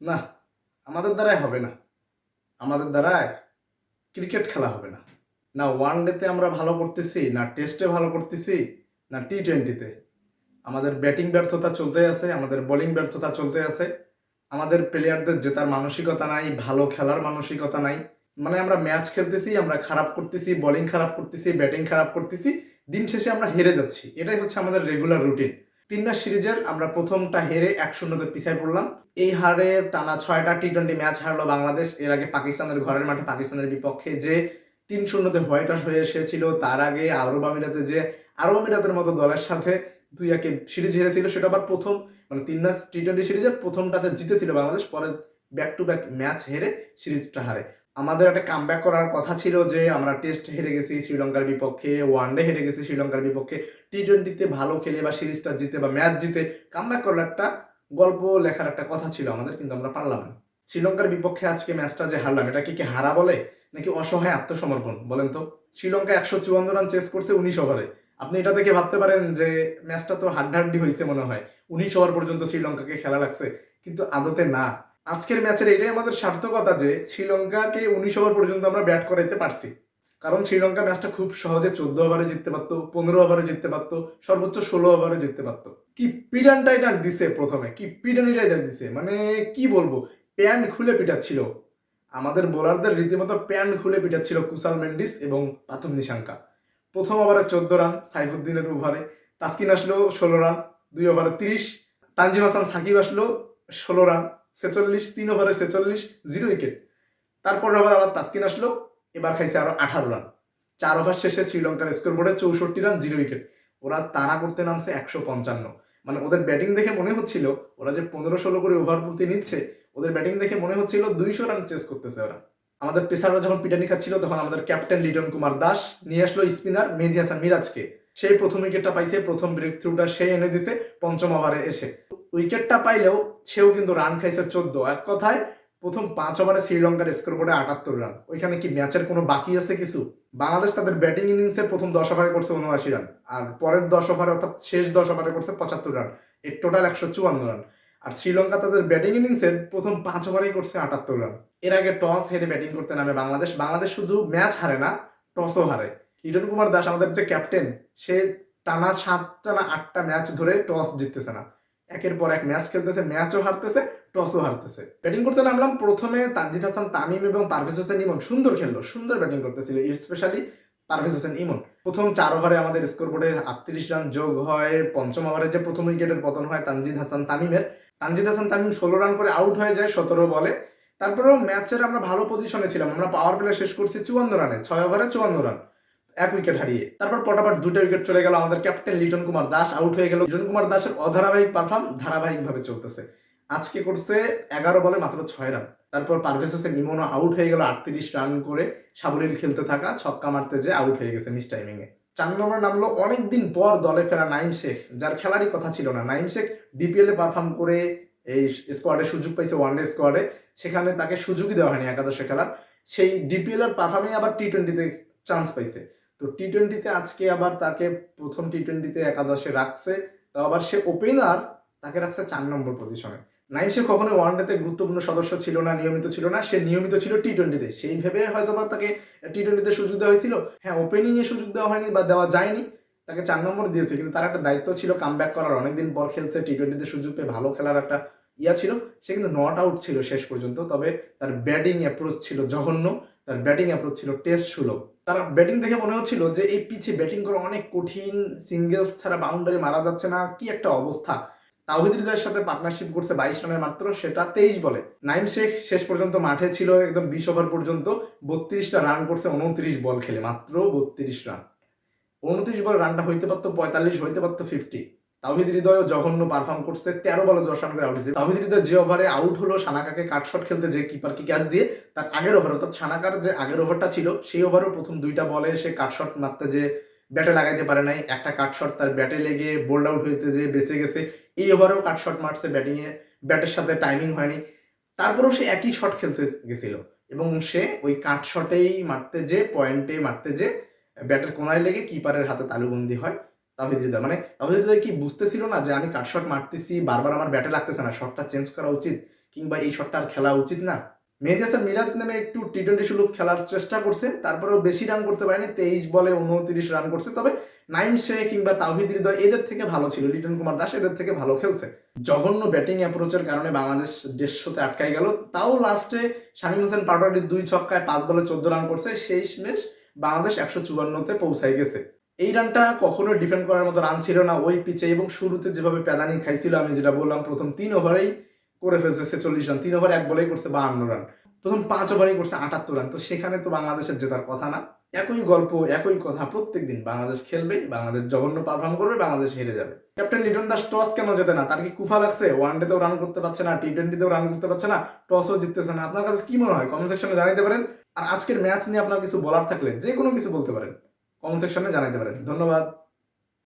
না, আমাদের দ্বারাই হবে না। আমাদের দ্বারায় ক্রিকেট খেলা হবে না। না ওয়ান ডেতে আমরা ভালো করতেছি, না টেস্টে ভালো করতেছি, না টি টোয়েন্টিতে আমাদের ব্যাটিং ব্যর্থতা চলতে আছে, আমাদের বোলিং ব্যর্থতা চলতে আছে। আমাদের প্লেয়ারদের জেতার মানসিকতা নাই, ভালো খেলার মানসিকতা নাই। মানে আমরা ম্যাচ খেলতেছি, আমরা খারাপ করতেছি বোলিং খারাপ করতেছি ব্যাটিং খারাপ করতেছি, দিন শেষে আমরা হেরে যাচ্ছি। এটাই হচ্ছে আমাদের রেগুলার রুটিন তিন ম্যাচ সিরিজের আমরা প্রথমটা হেরে এক শূন্যতে পিছিয়ে পড়লাম। এই হারে টানা ছয়টা টি টোয়েন্টি ম্যাচ হারলো বাংলাদেশ। এর আগে পাকিস্তানের ঘরের মাঠে পাকিস্তানের বিপক্ষে যে তিন শূন্যতে হোয়াইট ওয়াশ হয়ে এসেছিল, তার আগে আরব আমিরাতে যে আরব আমিরাতের মতো দলের সাথে দুই একে সিরিজ হেরেছিল, সেটা আবার প্রথম মানে তিন ম্যাচ টি টোয়েন্টি সিরিজের প্রথমটাতে জিতেছিল বাংলাদেশ, পরে ব্যাক টু ব্যাক ম্যাচ হেরে সিরিজটা হারে। আমাদের একটা কামব্যাক করার কথা ছিল যে আমরা টেস্ট হেরে গেছি শ্রীলঙ্কার বিপক্ষে ওয়ানডে হেরে গেছি শ্রীলঙ্কার বিপক্ষে। টি টোয়েন্টিতে ভালো খেলে বা সিরিজটা জিতে বা ম্যাচ জিতে কামব্যাক করার একটা গল্প লেখার একটা কথা ছিল আমাদের, কিন্তু আমরা পারলাম না। শ্রীলঙ্কার বিপক্ষে আজকে ম্যাচটা যে হারলাম, এটা কি কি হারা বলে নাকি অসহায় আত্মসমর্পণ? বলেন তো। শ্রীলঙ্কা একশো চুয়ান্ন রান চেস করছে উনিশ ওভারে। আপনি এটা দেখে ভাবতে পারেন যে ম্যাচটা তো হাড্ডাহাড্ডি হয়েছে মনে হয়। উনিশ ওভার পর্যন্ত শ্রীলঙ্কাকে খেলা লাগছে, কিন্তু আদতে না। আজকের ম্যাচের এটাই আমাদের সার্থকতা যে শ্রীলঙ্কাকে উনিশ ওভার পর্যন্ত আমরা ব্যাট করাইতে পারছি। কারণ শ্রীলঙ্কা ম্যাচটা খুব সহজে চোদ্দ ওভারে জিততে পারতো, পনেরো ওভারে জিততে পারতো, সর্বোচ্চ ষোলো ওভারে জিততে পারতো। কি পিডানটাই না দিছে প্রথমে, কি পিডানিটাই দিছে মানে কি বলব প্যান্ট খুলে পিটাচ্ছিল। আমাদের বোলারদের রীতিমতো প্যান্ট খুলে পিটাচ্ছিল কুসাল মেন্ডিস এবং পাথর নিশাঙ্কা। প্রথম ওভারে চোদ্দ রান সাইফুদ্দিনের ওভারে, তাসকিন আসলো ষোলো রান, দুই ওভারে তিরিশ, তানজিম হাসান সাকিব আসলো ষোলো রান, ছেচল্লিশ, তিন ওভারে ছেচল্লিশ, জিরো উইকেট। তারপর ওভার আবার তাসকিন আসলো এবার খাইছে আরও আঠারো রান। চার ওভার শেষে শ্রীলঙ্কার স্কোর বোর্ডে চৌষট্টি রান, জিরো উইকেট ওরা তাড়া করতে নামছে একশো পঞ্চান্ন। মানে ওদের ব্যাটিং দেখে মনে হচ্ছিল, ওরা যে পনেরো ষোলো করে ওভার প্রতি নিচ্ছে, ওদের ব্যাটিং দেখে মনে হচ্ছিল দুইশো রান চেস করতেছে ওরা। আমাদের পেসাররা যখন পিটানি খাচ্ছিল, তখন আমাদের ক্যাপ্টেন লিটন কুমার দাস নিয়ে আসলো স্পিনার মেহেদি হাসান মিরাজকে। সেই প্রথম উইকেটটা পাইছে, প্রথম ব্রেক থ্রুটা সে এনে দিছে, পঞ্চম ওভারে এসে। উইকেটটা পাইলেও সেও কিন্তু রান খাইছে চোদ্দ। এক কথায় প্রথম পাঁচ ওভারে শ্রীলঙ্কার স্কোর করে আটাত্তর রান। ওইখানে কি ম্যাচের কোনো বাকি আছে কিছু? বাংলাদেশ তাদের ব্যাটিং ইনিংসের প্রথম দশ ওভারে করছে উনআশি রান, আর পরের দশ ওভারে অর্থাৎ শেষ দশ ওভারে করছে পঁচাত্তর রান, এর টোটাল একশো চুয়ান্ন রান। আর শ্রীলঙ্কা তাদের ব্যাটিং ইনিংসের প্রথম পাঁচ ওভারেই করছে আটাত্তর রান। এর আগে টস হেরে ব্যাটিং করতে নামে বাংলাদেশ। বাংলাদেশ শুধু ম্যাচ হারে না, টসও হারে। লিটন কুমার দাস আমাদের যে ক্যাপ্টেন, সে টানা সাতটা না আটটা ম্যাচ ধরে টস জিততেছে না। একের পর এক ম্যাচ খেলতেছে ম্যাচও হারতেছে টসও হারতেছে। ব্যাটিং করতে নামলাম, প্রথমে তানজিদ হাসান, তামিম এবং পারভেজ হোসেন ইমন। সুন্দর খেললো, সুন্দর ব্যাটিং করতেছিল স্পেশালি পারভেজ হোসেন ইমন। প্রথম চার ওভারে আমাদের স্কোর বোর্ডে আটত্রিশ রান যোগ হয়, পঞ্চম ওভারে যে প্রথম উইকেটের পতন হয়, তানজিদ হাসান তামিমের। তানজিদ হাসান তামিম ষোলো রান করে আউট হয়ে যায় সতেরো বলে। তারপরেও ম্যাচের আমরা ভালো পজিশনে ছিলাম, আমরা পাওয়ার প্লে শেষ করছি চুয়ান্ন রানে ছয় ওভারে চুয়ান্ন রান এক উইকেট হারিয়ে। তারপর পটাপট দুটো উইকেট চলে গেল আমাদের ক্যাপ্টেন লিটন কুমার দাস আউট হয়ে গেল। লিটন কুমার দাসের অধারাবাহিক পারফর্ম ধারাবাহিকভাবে চলতেছে। আজকে করছে এগারো বলে মাত্র ছয় রান তারপর পারভেজ হোসেন ইমনও আউট হয়ে গেল আটত্রিশ রান করে সাবলীল খেলতে থাকা, ছক্কা মারতে যে আউট হয়ে গেছে মিস টাইমিং এ। চার নম্বর নামলো অনেকদিন পর দলে ফেরা নাইম শেখ, যার খেলারই কথা ছিল না। নাইম শেখ ডিপিএল এ পারফর্ম করে এই স্কোয়াডে সুযোগ পাইছে ওয়ানডে স্কোয়াডে সেখানে তাকে সুযোগই দেওয়া হয়নি একাদশে খেলার। সেই ডিপিএল এর পারফর্মে আবার টি টোয়েন্টিতে চান্স পাইছে। তো টি টোয়েন্টিতে আজকে আবার তাকে প্রথম টি টোয়েন্টিতে একাদশে রাখছে। তো আবার সে ওপেনার তাকে রাখছে চার নম্বর পজিশনে নাইম সে কখনো ওয়ানডেতে গুরুত্বপূর্ণ সদস্য ছিল না, নিয়মিত ছিল না, সে নিয়মিত ছিল টি টোয়েন্টিতে সেই ভেবে হয়তো বা তাকে টি টোয়েন্টিতে সুযোগ দেওয়া হয়েছিল। হ্যাঁ ওপেনিং এ সুযোগ দেওয়া হয়নি বা দেওয়া যায়নি, তাকে চার নম্বর দিয়েছে। কিন্তু তার একটা দায়িত্ব ছিল কাম ব্যাক করার। অনেকদিন পর খেলছে টি টোয়েন্টিতে সুযোগ পেয়ে ভালো খেলার একটা ইয়া ছিল। সে কিন্তু নট আউট ছিল শেষ পর্যন্ত। তবে তার ব্যাটিং অ্যাপ্রোচ ছিল জঘন্য। তার ব্যাটিং অ্যাপ্রোচ ছিল টেস্ট সুলভ। তার ব্যাটিং দেখে মনে হচ্ছিল যে, এই পিচে ব্যাটিং করা অনেক কঠিন সিঙ্গেলস ছাড়া বাউন্ডারি মারা যাচ্ছে না, কি একটা অবস্থা। তাওহিদ হৃদয়ের সাথে পার্টনারশিপ করছে বাইশ রানের মাত্র, সেটা তেইশ বলে। নাইম শেখ শেষ পর্যন্ত মাঠে ছিল, একদম বিশ ওভার পর্যন্ত, বত্রিশটা রান করছে, উনত্রিশ বল খেলে, মাত্র বত্রিশ রান উনত্রিশ বল রানটা হইতে পারতো পঁয়তাল্লিশ, হইতে পারতো ফিফটি তাওহিদ হৃদয় জঘন্য পারফর্ম করছে, তেরো বলে দশ রান করে আউট হয়েছে। তাওহিদ হৃদয় যে ওভারে আউট হলো, সানাকাকে কাটশট খেলতে যে কিপারকে ক্যাচ দিয়ে, তার আগের ওভার অর্থাৎ সানাকার যে আগের ওভারটা ছিল, সেই ওভারও প্রথম দুইটা বলে সে কাটশট মারতে যে ব্যাটে লাগাইতে পারে নাই। একটা কাটশট তার ব্যাটে লেগে বোল্ড আউট হইতে যে বেঁচে গেছে। এই ওভারেও কাটশট মারছে ব্যাটিংয়ে ব্যাটের সাথে টাইমিং হয়নি। তারপরেও সে একই শট খেলতে গেছিল। এবং সে ওই কাট শটেই মারতে যে পয়েন্টে মারতে যে ব্যাটের কোনায় লেগে কিপারের হাতে তালুবন্দি হয়। তাহিদ মানে তাহিদ কি বুঝতেছিল না যে আমি কাট শট মারতেছি? বারবার আমার ব্যাটে লাগতেছে না। শটটা চেঞ্জ করা উচিত কিংবা এই শটটা আর খেলা উচিত না। মেহেদি হাসান মিরাজ নামে একটু টি টোয়েন্টি সুলভ খেলার চেষ্টা করছে। তারপরেও বেশি রান করতে পারেনি। তেইশ বলে উনত্রিশ রান করছে। তবে নাইম শেখ কিংবা তাওহিদ হৃদয় এদের থেকে ভালো ছিল। লিটন কুমার দাস এদের থেকে ভালো খেলছে। জঘন্য ব্যাটিং অ্যাপ্রোচের কারণে বাংলাদেশ দেড়শোতে আটকাই গেল। তাও লাস্টে শামীম হোসেন পাটোয়ারির দুই ছক্কায় পাঁচ বলে চোদ্দ রান করছে। সেই ম্যাচ বাংলাদেশ একশো চুয়ান্নতে পৌঁছাই গেছে। এই রানটা কখনো ডিফেন্ড করার মতো রান ছিল না। ওই পিচে এবং শুরুতে যেভাবে প্যাদানি খাইছিল, আমি যেটা বললাম, প্রথম তিন ওভারেই করে ফেলছে ছেচল্লিশ রান তিন ওভার এক বলেই করছে বাহান্ন রান প্রথম পাঁচ ওভারেই করছে আটাত্তর রান তো সেখানে তো বাংলাদেশের জেতার কথা না। একই গল্প, একই কথা প্রত্যেক দিন বাংলাদেশ খেলবে, বাংলাদেশ জঘন্য পারফর্ম করবে, বাংলাদেশ হেরে যাবে। ক্যাপ্টেন লিটন দাস টস কেন জেতে না? তার কি কুফা লাগছে? ওয়ান ডেতেও রান করতে পারছে না টি টোয়েন্টিতেও রান করতে পারছে না টসও জিততেছে না। আপনার কাছে কি মনে হয়? কমেন্ট সেকশনে জানাতে পারেন। আর আজকের ম্যাচ নিয়ে আপনার কিছু বলার থাকলে যে কোনো কিছু বলতে পারেন। কমেন্ট সেকশনে জানাতে পারেন। ধন্যবাদ।